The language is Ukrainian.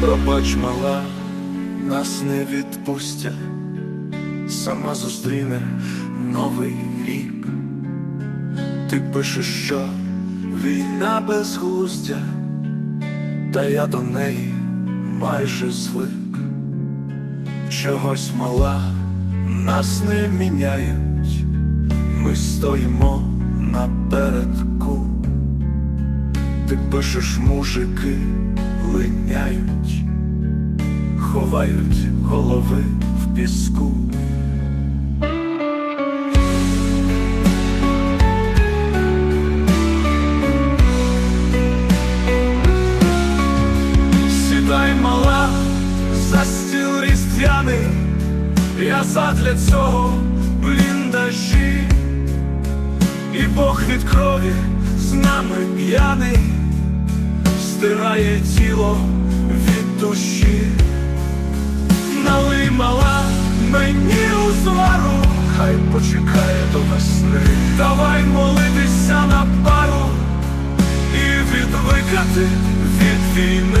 Пробач, мала, нас не відпустять, сама зустріне новий рік. Ти пишеш, що війна безглуздя, та я до неї майже звик. Чогось мала, нас не міняють, ми стоїмо напередку. Ти пишеш, мужики ховають голови в піску. Сідай мала за стіл різдвяний, я задля цього бліндажі, і Бог від крові з нами п'яний, стирає тіло від душі, мені хай почекає до весни, давай молитися на пару і відвикати від війни.